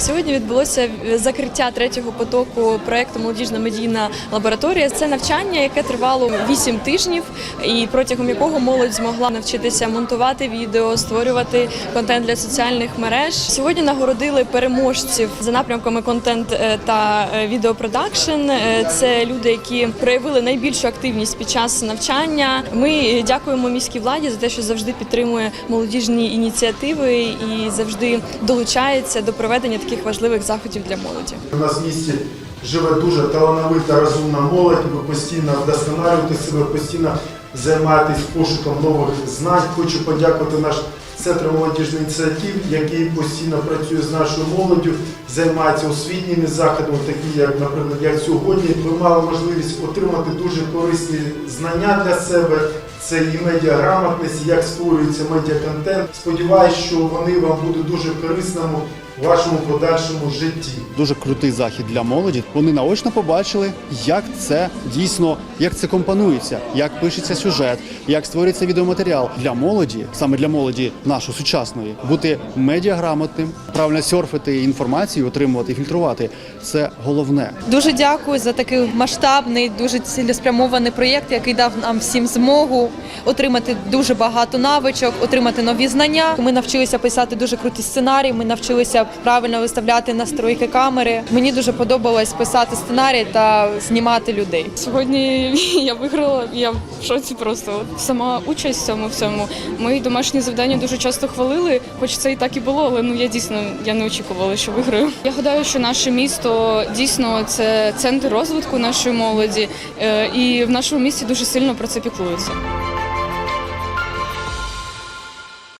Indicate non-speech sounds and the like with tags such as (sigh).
Сьогодні відбулося закриття третього потоку проекту Молодіжна медійна лабораторія. Це навчання, яке тривало 8 тижнів, і протягом якого молодь змогла навчитися монтувати відео, створювати контент для соціальних мереж. Сьогодні нагородили переможців за напрямками контент е, та е, відеопродакшн. Е, Це люди, які проявили найбільшу активність під час навчання. Ми дякуємо міській владі за те, що завжди підтримує молодіжні ініціативи і завжди долучається до проведення таких важливих заходів для молоді. У нас в місті живе дуже талановита, розумна молодь. Ви постійно вдосконалюєте себе, постійно займаєтесь пошуком нових знань. Хочу подякувати наш центр молодіжних ініціатив, який постійно працює з нашою молоддю, займається освітніми заходами, такі як, наприклад, як сьогодні. Ви мали можливість отримати дуже корисні знання для себе. Це і медіаграмотність, як створюється медіаконтент. Сподіваюсь, що вони вам будуть дуже корисними в вашому подальшому житті. дуже крутий захід для молоді. Вони наочно побачили, як це дійсно як це компонується, як пишеться сюжет, як створюється відеоматеріал для молоді, саме для молоді нашої сучасної, бути медіаграмотним, правильно серфити інформацію, отримувати і фільтрувати. Це головне. Дуже дякую за такий масштабний, дуже цілеспрямований проєкт, який дав нам всім змогу отримати дуже багато навичок, отримати нові знання. Ми навчилися писати дуже круті сценарії. Ми навчилися правильно виставляти настройки камери. Мені дуже подобалось писати сценарії та знімати людей. Сьогодні (laughs) я виграла, я в шоці просто. Сама участь в цьому всьому. Мої домашні завдання дуже часто хвалили, хоч це і так і було, але ну я дійсно я не очікувала, що виграю. Я гадаю, що наше місто дійсно це центр розвитку нашої молоді, е, і в нашому місті дуже сильно про це піклуються.